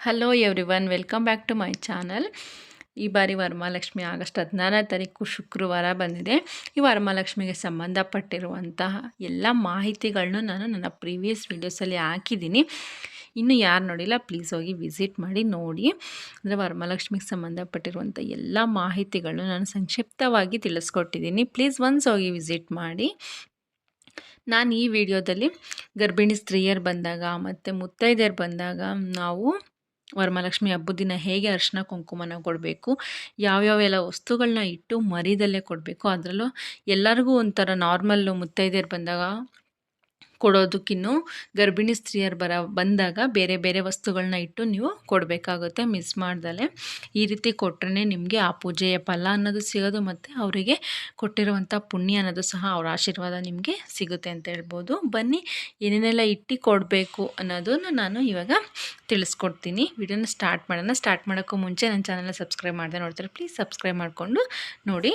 Hello everyone welcome back to my channel ಈ ಬಾರಿ Varamahalakshmi August ಹದಿನಾರನೇ ತಾರೀಕು ಶುಕ್ರವಾರ ಬಂದಿದೆ. ಈ ವರಮಹಾಲಕ್ಷ್ಮಿಗೆ ಸಂಬಂಧಪಟ್ಟಿರುವಂತಹ ಎಲ್ಲ ಮಾಹಿತಿಗಳನ್ನೂ ನಾನು ನನ್ನ ಪ್ರೀವಿಯಸ್ ವೀಡಿಯೋಸಲ್ಲಿ ಹಾಕಿದ್ದೀನಿ. ಇನ್ನು ಯಾರು ನೋಡಿಲ್ಲ ಪ್ಲೀಸ್ ಹೋಗಿ ವಿಸಿಟ್ ಮಾಡಿ, ನೋಡಿ. ಅಂದರೆ ವರಮಹಾಲಕ್ಷ್ಮಿಗೆ ಸಂಬಂಧಪಟ್ಟಿರುವಂಥ ಎಲ್ಲ ಮಾಹಿತಿಗಳನ್ನು ನಾನು ಸಂಕ್ಷಿಪ್ತವಾಗಿ ತಿಳಿಸ್ಕೊಟ್ಟಿದ್ದೀನಿ. ಪ್ಲೀಸ್ ಒನ್ಸ್ ಹೋಗಿ ವಿಸಿಟ್ ಮಾಡಿ. ನಾನು ಈ ವಿಡಿಯೋದಲ್ಲಿ ಗರ್ಭಿಣಿ ಸ್ತ್ರೀಯರು ಬಂದಾಗ ಮತ್ತು ಮುತ್ತೈದೆಯರು ಬಂದಾಗ ನಾವು ವರಮಹಾಲಕ್ಷ್ಮಿ ಹಬ್ಬದ ದಿನ ಹೇಗೆ ಅರಿಶಿನ ಕುಂಕುಮನ ಕೊಡಬೇಕು ಯಾವ್ಯಾವೆಲ್ಲ ವಸ್ತುಗಳನ್ನ ಇಟ್ಟು ಮರಿದಲ್ಲೇ ಕೊಡಬೇಕು, ಅದರಲ್ಲೂ ಎಲ್ಲರಿಗೂ ಒಂಥರ ನಾರ್ಮಲ್ಲು ಮುತ್ತೈದೆಯರು ಬಂದಾಗ ಕೊಡೋದಕ್ಕಿನ್ನೂ ಗರ್ಭಿಣಿ ಸ್ತ್ರೀಯರು ಬರ, ಬಂದಾಗ ಬೇರೆ ಬೇರೆ ವಸ್ತುಗಳನ್ನ ಇಟ್ಟು ನೀವು ಕೊಡಬೇಕಾಗುತ್ತೆ. ಮಿಸ್ ಮಾಡ್ದಲೆ. ಈ ರೀತಿ ಕೊಟ್ಟರೆ ನಿಮಗೆ ಆ ಪೂಜೆಯ ಫಲ ಅನ್ನೋದು ಸಿಗೋದು ಮತ್ತು ಅವರಿಗೆ ಕೊಟ್ಟಿರುವಂಥ ಪುಣ್ಯ ಅನ್ನೋದು ಸಹ ಅವರ ಆಶೀರ್ವಾದ ನಿಮಗೆ ಸಿಗುತ್ತೆ ಅಂತ ಹೇಳ್ಬೋದು. ಬನ್ನಿ ಏನೇನೆಲ್ಲ ಇಟ್ಟು ಕೊಡಬೇಕು ಅನ್ನೋದನ್ನು ನಾನು ಇವಾಗ ತಿಳಿಸ್ಕೊಡ್ತೀನಿ. ವಿಡಿಯೋನ ಸ್ಟಾರ್ಟ್ ಮಾಡೋಣ. ಸ್ಟಾರ್ಟ್ ಮಾಡೋಕ್ಕೂ ಮುಂಚೆ ನನ್ನ ಚಾನಲ್ನ ಸಬ್ಸ್ಕ್ರೈಬ್ ಮಾಡಿದೆ ನೋಡ್ತಾರೆ ಪ್ಲೀಸ್ ಸಬ್ಸ್ಕ್ರೈಬ್ ಮಾಡಿಕೊಂಡು ನೋಡಿ.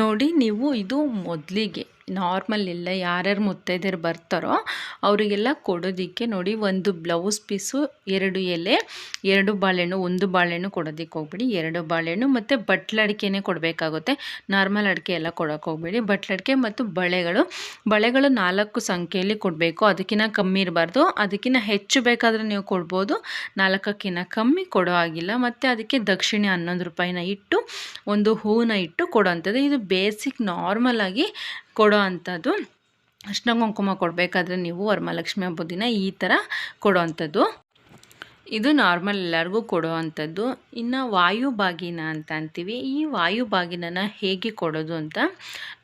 ನೋಡಿ ನೀವು ಇದು ಮೊದಲಿಗೆ ನಾರ್ಮಲ್ ಇಲ್ಲ, ಯಾರ್ಯಾರು ಮುತ್ತೈದೆಯರು ಬರ್ತಾರೋ ಅವರಿಗೆಲ್ಲ ಕೊಡೋದಕ್ಕೆ ನೋಡಿ ಒಂದು ಬ್ಲೌಸ್ ಪೀಸು ಎರಡು ಎಲೆ, ಎರಡು ಬಾಳೆಹಣ್ಣು, ಒಂದು ಬಾಳೆಹಣ್ಣು ಕೊಡೋದಕ್ಕೆ ಹೋಗ್ಬೇಡಿ. ಎರಡು ಬಾಳೆಹಣ್ಣು ಮತ್ತು ಬಟ್ಲಡಿಕೆನೇ ಕೊಡಬೇಕಾಗುತ್ತೆ. ನಾರ್ಮಲ್ ಅಡಿಕೆ ಎಲ್ಲ ಕೊಡೋಕೆ ಹೋಗ್ಬೇಡಿ. ಬಟ್ಲಡಿಕೆ ಮತ್ತು ಬಳೆಗಳು. ಬಳೆಗಳು ನಾಲ್ಕು ಸಂಖ್ಯೆಯಲ್ಲಿ ಕೊಡಬೇಕು. ಅದಕ್ಕಿಂತ ಕಮ್ಮಿ ಇರಬಾರ್ದು. ಅದಕ್ಕಿಂತ ಹೆಚ್ಚು ಬೇಕಾದರೆ ನೀವು ಕೊಡ್ಬೋದು. ನಾಲ್ಕಕ್ಕಿಂತ ಕಮ್ಮಿ ಕೊಡೋ ಆಗಿಲ್ಲ ಮತ್ತು ಅದಕ್ಕೆ ದಕ್ಷಿಣೆ ಹನ್ನೊಂದು ರೂಪಾಯಿನ ಇಟ್ಟು ಒಂದು ಹೂವನ್ನ ಇಟ್ಟು ಕೊಡೋವಂಥದ್ದು ಇದು ಬೇಸಿಕ್ ನಾರ್ಮಲ್ ಆಗಿ ಕೊಡೋ ಅಂಥದ್ದು ಅರ್ಶಿನ ಕುಂಕುಮ ಕೊಡಬೇಕಾದ್ರೆ ನೀವು ವರಮಹಾಲಕ್ಷ್ಮಿ ಹಬ್ಬದ ದಿನ ಈ ಥರ ಕೊಡೋ ಅಂಥದ್ದು. ಇದು ನಾರ್ಮಲ್ ಎಲ್ಲರಿಗೂ ಕೊಡೋ ಅಂಥದ್ದು. ಇನ್ನು ವಾಯುಬಾಗಿನ ಅಂತ ಅಂತೀವಿ. ಈ ವಾಯುಬಾಗಿನ ಹೇಗೆ ಕೊಡೋದು ಅಂತ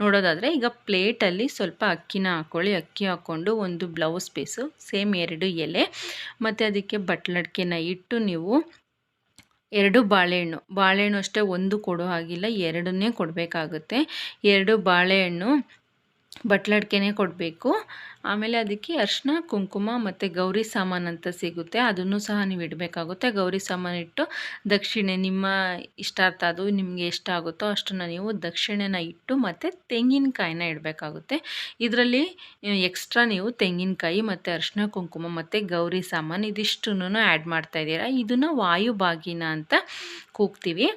ನೋಡೋದಾದರೆ ಈಗ ಪ್ಲೇಟಲ್ಲಿ ಸ್ವಲ್ಪ ಅಕ್ಕಿನ ಹಾಕ್ಕೊಳ್ಳಿ ಅಕ್ಕಿ ಹಾಕ್ಕೊಂಡು ಒಂದು ಬ್ಲೌಸ್ ಪೀಸು, ಸೇಮ್ ಎರಡು ಎಲೆ, ಮತ್ತು ಅದಕ್ಕೆ ಬಟ್ಲಡ್ಕೆನ ಇಟ್ಟು ನೀವು ಎರಡು ಬಾಳೆಹಣ್ಣು. ಬಾಳೆಹಣ್ಣು ಅಷ್ಟೇ ಒಂದು ಕೊಡೋ ಹಾಗಿಲ್ಲ, ಎರಡನ್ನೇ ಕೊಡಬೇಕಾಗುತ್ತೆ. ಎರಡು ಬಾಳೆಹಣ್ಣು ಬಟ್ಲಡ್ಕೆನೇ ಕೊಡಬೇಕು. ಆಮೇಲೆ ಅದಕ್ಕೆ ಅರ್ಶಿನ ಕುಂಕುಮ ಮತ್ತು ಗೌರಿ ಸಾಮಾನು ಅಂತ ಸಿಗುತ್ತೆ. ಅದನ್ನು ಸಹ ನೀವು ಇಡಬೇಕಾಗುತ್ತೆ. ಗೌರಿ ಸಾಮಾನು ಇಟ್ಟು ದಕ್ಷಿಣೆ ನಿಮ್ಮ ಇಷ್ಟಾರ್ಥ ಅದು ನಿಮಗೆ ಎಷ್ಟಾಗುತ್ತೋ ಅಷ್ಟನ್ನು ನೀವು ದಕ್ಷಿಣೆನ ಇಟ್ಟು ಮತ್ತು ತೆಂಗಿನಕಾಯಿನ ಇಡಬೇಕಾಗುತ್ತೆ. ಇದರಲ್ಲಿ ಎಕ್ಸ್ಟ್ರಾ ನೀವು ತೆಂಗಿನಕಾಯಿ ಮತ್ತು ಅರ್ಶಿನ ಕುಂಕುಮ ಮತ್ತು ಗೌರಿ ಸಾಮಾನು ಇದಿಷ್ಟನ್ನು ಆ್ಯಡ್ ಮಾಡ್ತಾಯಿದ್ದೀರಾ ಇದನ್ನು ವಾಯುಭಾಗಿನ ಅಂತ ಕೂಗ್ತೀವಿ.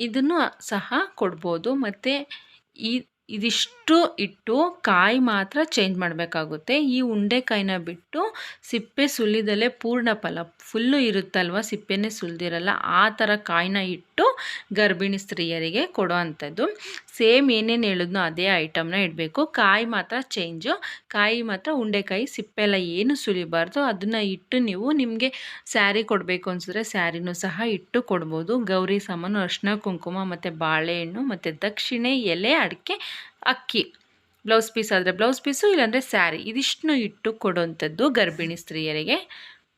ಇದನ್ನು ಸಹ ಕೊಡ್ಬೋದು. ಮತ್ತು ಈ ಇದಿಷ್ಟು ಇಟ್ಟು ಕಾಯಿ ಮಾತ್ರ ಚೇಂಜ್ ಮಾಡಬೇಕಾಗುತ್ತೆ. ಈ ಉಂಡೆಕಾಯಿನ ಬಿಟ್ಟು ಸಿಪ್ಪೆ ಸುಲಿದಲ್ಲೇ ಪೂರ್ಣ ಫಲ. ಫುಲ್ಲು ಇರುತ್ತಲ್ವ ಸಿಪ್ಪೆನೇ ಸುಲಿದಿರಲ್ಲ, ಆ ಥರ ಕಾಯಿನ ಇಟ್ಟು ಗರ್ಭಿಣಿ ಸ್ತ್ರೀಯರಿಗೆ ಕೊಡೋ ಅಂಥದ್ದು. ಸೇಮ್ ಏನೇನು ಹೇಳಿದ್ನೋ ಅದೇ ಐಟಮ್ನ ಇಡಬೇಕು. ಕಾಯಿ ಮಾತ್ರ ಚೇಂಜು ಕಾಯಿ ಮಾತ್ರ ಉಂಡೆಕಾಯಿ ಸಿಪ್ಪೆ ಎಲ್ಲ ಏನು ಸುಲಿಬಾರ್ದು ಅದನ್ನು ಇಟ್ಟು ನೀವು ನಿಮಗೆ ಸ್ಯಾರಿ ಕೊಡಬೇಕು ಅನಿಸಿದ್ರೆ ಸ್ಯಾರಿನೂ ಸಹ ಇಟ್ಟು ಕೊಡ್ಬೋದು. ಗೌರಿ ಸಾಮಾನು, ಅರ್ಶಿನ, ಕುಂಕುಮ ಮತ್ತು ಬಾಳೆಹಣ್ಣು ಮತ್ತು ದಕ್ಷಿಣೆ ಎಲೆ, ಅಡಿಕೆ, ಅಕ್ಕಿ. ಬ್ಲೌಸ್ ಪೀಸ್ ಆದರೆ ಬ್ಲೌಸ್ ಪೀಸು, ಇಲ್ಲಾಂದರೆ ಸ್ಯಾರಿ ಇದಿಷ್ಟನ್ನು ಇಟ್ಟು ಕೊಡೋವಂಥದ್ದು ಗರ್ಭಿಣಿ ಸ್ತ್ರೀಯರಿಗೆ.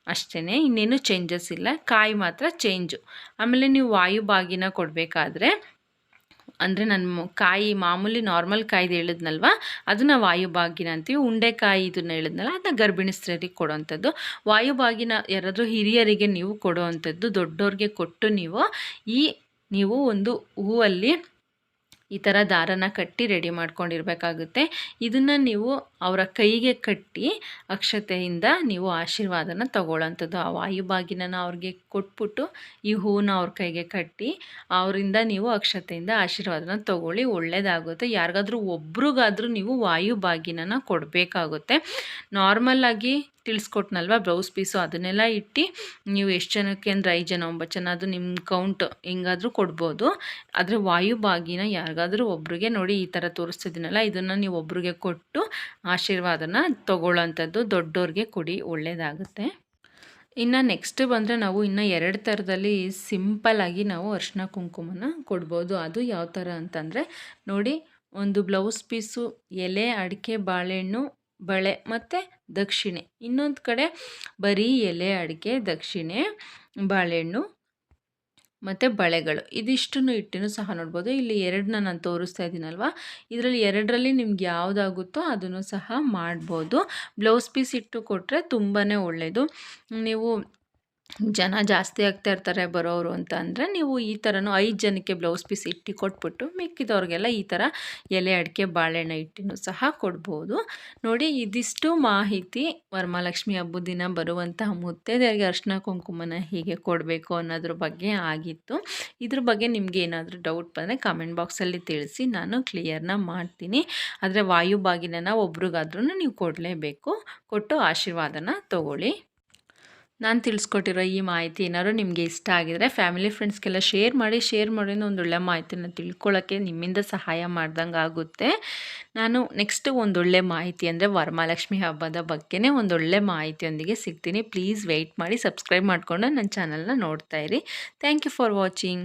ಅಷ್ಟೇ ಇನ್ನೇನು ಚೇಂಜಸ್ ಇಲ್ಲ. ಕಾಯಿ ಮಾತ್ರ ಚೇಂಜು ಆಮೇಲೆ ನೀವು ವಾಯುಭಾಗಿನ ಕೊಡಬೇಕಾದ್ರೆ ಅಂದರೆ ನನ್ನ ಕಾಯಿ ಮಾಮೂಲಿ ನಾರ್ಮಲ್ ಕಾಯ್ದು ಹೇಳಿದ್ನಲ್ವ? ಅದನ್ನು ವಾಯುಭಾಗಿನ ಅಂತೀವಿ, ಉಂಡೆಕಾಯಿ ಇದನ್ನು ಹೇಳಿದ್ನಲ್ಲ, ಅದನ್ನ ಗರ್ಭಿಣಿ ಸ್ತ್ರೀಯರಿಗೆ ಕೊಡೋವಂಥದ್ದು ವಾಯುಭಾಗಿನ ಯಾರಾದರೂ ಹಿರಿಯರಿಗೆ ನೀವು ಕೊಡುವಂಥದ್ದು ದೊಡ್ಡವ್ರಿಗೆ ಕೊಟ್ಟು ನೀವು ಈ, ನೀವು ಒಂದು ಹೂವಲ್ಲಿ ಈ ಥರ ದಾರನ ಕಟ್ಟಿ ರೆಡಿ ಮಾಡ್ಕೊಂಡಿರ್ಬೇಕಾಗುತ್ತೆ. ಇದನ್ನು ನೀವು ಅವರ ಕೈಗೆ ಕಟ್ಟಿ ಅಕ್ಷತೆಯಿಂದ ನೀವು ಆಶೀರ್ವಾದನ ತಗೊಳ್ಳೋಂಥದ್ದು. ಆ ವಾಯುಭಾಗಿನ ಅವ್ರಿಗೆ ಕೊಟ್ಬಿಟ್ಟು ಈ ಹೂವನ್ನ ಅವ್ರ ಕೈಗೆ ಕಟ್ಟಿ ಅವರಿಂದ ನೀವು ಅಕ್ಷತೆಯಿಂದ ಆಶೀರ್ವಾದನ ತಗೊಳ್ಳಿ. ಒಳ್ಳೆಯದಾಗುತ್ತೆ ಯಾರಿಗಾದ್ರೂ ಒಬ್ರಿಗಾದ್ರೂ ನೀವು ವಾಯುಭಾಗಿನ ಕೊಡಬೇಕಾಗುತ್ತೆ. ನಾರ್ಮಲ್ಲಾಗಿ ತಿಳಿಸ್ಕೊಟ್ನಲ್ವ ಬ್ಲೌಸ್ ಪೀಸು? ಅದನ್ನೆಲ್ಲ ಇಟ್ಟು ನೀವು ಎಷ್ಟು ಜನಕ್ಕೆ ಅಂದರೆ ಐದು ಜನ ಒಂಬತ್ತು ಜನ ಅದು ನಿಮ್ಮ ಕೌಂಟ್ ಹೆಂಗಾದರೂ ಕೊಡ್ಬೋದು. ಆದರೆ ವಾಯುಭಾಗಿನ ಯಾರಿಗಾದರೂ ಒಬ್ರಿಗೆ ನೋಡಿ ಈ ಥರ ತೋರಿಸ್ತಿದ್ದೀನಲ್ಲ, ಇದನ್ನು ನೀವು ಒಬ್ರಿಗೆ ಕೊಟ್ಟು ಆಶೀರ್ವಾದನ ತೊಗೊಳ್ಳೋಂಥದ್ದು ದೊಡ್ಡವ್ರಿಗೆ ಕೊಡಿ ಒಳ್ಳೆಯದಾಗುತ್ತೆ ಇನ್ನು ನೆಕ್ಸ್ಟ್ ಬಂದರೆ ನಾವು ಇನ್ನು ಎರಡು ಥರದಲ್ಲಿ ಸಿಂಪಲ್ಲಾಗಿ ನಾವು ಅರ್ಶಿನ ಕುಂಕುಮನ ಕೊಡ್ಬೋದು. ಅದು ಯಾವ ಥರ ಅಂತಂದರೆ, ನೋಡಿ, ಒಂದು ಬ್ಲೌಸ್ ಪೀಸು ಎಲೆ, ಅಡಿಕೆ, ಬಾಳೆಹಣ್ಣು, ಬಳೆ ಮತ್ತು ದಕ್ಷಿಣೆ. ಇನ್ನೊಂದು ಕಡೆ ಬರೀ ಎಲೆ, ಅಡಿಕೆ, ದಕ್ಷಿಣೆ, ಬಾಳೆಹಣ್ಣು ಮತ್ತು ಬಳೆಗಳು. ಇದಿಷ್ಟನ್ನು ಇಟ್ಟಿನ ಸಹ ನೋಡ್ಬೋದು. ಇಲ್ಲಿ ಎರಡನ್ನ ನಾನು ತೋರಿಸ್ತಾ ಇದ್ದೀನಲ್ವ ಇದರಲ್ಲಿ ಎರಡರಲ್ಲಿ ನಿಮ್ಗೆ ಯಾವುದಾಗುತ್ತೋ ಅದನ್ನು ಸಹ ಮಾಡ್ಬೋದು. ಬ್ಲೌಸ್ ಪೀಸ್ ಇಟ್ಟು ಕೊಟ್ಟರೆ ತುಂಬಾ ಒಳ್ಳೆಯದು ನೀವು ಜನ ಜಾಸ್ತಿ ಆಗ್ತಾ ಇರ್ತಾರೆ ಬರೋರು ಅಂತ ಅಂದರೆ ನೀವು ಈ ಥರನೂ ಐದು ಜನಕ್ಕೆ ಬ್ಲೌಸ್ ಪೀಸ್ ಇಟ್ಟು ಕೊಟ್ಬಿಟ್ಟು ಮಿಕ್ಕಿದವ್ರಿಗೆಲ್ಲ ಈ ಥರ ಎಲೆ, ಅಡಿಕೆ, ಬಾಳೆಹಣ್ಣು ಇಟ್ಟಿನೂ ಸಹ ಕೊಡ್ಬೋದು. ನೋಡಿ, ಇದಿಷ್ಟು ಮಾಹಿತಿ ವರಮಹಾಲಕ್ಷ್ಮಿ ಹಬ್ಬದ ದಿನ ಬರುವಂತಹ ಮುತ್ತೈದೆಯರಿಗೆ ಅರ್ಶಿನ ಕುಂಕುಮನ ಹೀಗೆ ಕೊಡಬೇಕು ಅನ್ನೋದ್ರ ಬಗ್ಗೆ ಆಗಿತ್ತು. ಇದ್ರ ಬಗ್ಗೆ ನಿಮಗೆ ಏನಾದರೂ ಡೌಟ್ ಬಂದರೆ ಕಾಮೆಂಟ್ ಬಾಕ್ಸಲ್ಲಿ ತಿಳಿಸಿ, ನಾನು ಕ್ಲಿಯರ್ನ ಮಾಡ್ತೀನಿ. ಆದರೆ ವಾಯುಬಾಗಿನ ಒಬ್ರಿಗಾದ್ರೂ ನೀವು ಕೊಡಲೇಬೇಕು. ಕೊಟ್ಟು ಆಶೀರ್ವಾದನ ತಗೊಳ್ಳಿ. ನಾನು ತಿಳಿಸ್ಕೊಟ್ಟಿರೋ ಈ ಮಾಹಿತಿ ಏನಾದ್ರು ನಿಮಗೆ ಇಷ್ಟ ಆಗಿದರೆ ಫ್ಯಾಮಿಲಿ ಫ್ರೆಂಡ್ಸ್ಗೆಲ್ಲ ಶೇರ್ ಮಾಡಿ ಶೇರ್ ಒಂದು ಒಳ್ಳೆ ಮಾಹಿತಿನ ತಿಳ್ಕೊಳ್ಳೋಕ್ಕೆ ನಿಮ್ಮಿಂದ ಸಹಾಯ ಮಾಡ್ದಂಗೆ ಆಗುತ್ತೆ. ನಾನು ನೆಕ್ಸ್ಟ್ ಒಂದೊಳ್ಳೆ ಮಾಹಿತಿ ಅಂದರೆ ವರಮಹಾಲಕ್ಷ್ಮಿ ಹಬ್ಬದ ಬಗ್ಗೆನೇ ಒಂದೊಳ್ಳೆ ಮಾಹಿತಿಯೊಂದಿಗೆ ಸಿಗ್ತೀನಿ. ಪ್ಲೀಸ್ ವೆಯ್ಟ್ ಮಾಡಿ ಸಬ್ಸ್ಕ್ರೈಬ್ ಮಾಡಿಕೊಂಡು ನನ್ನ ಚಾನಲ್ನ ಇರಿ. Thank you for watching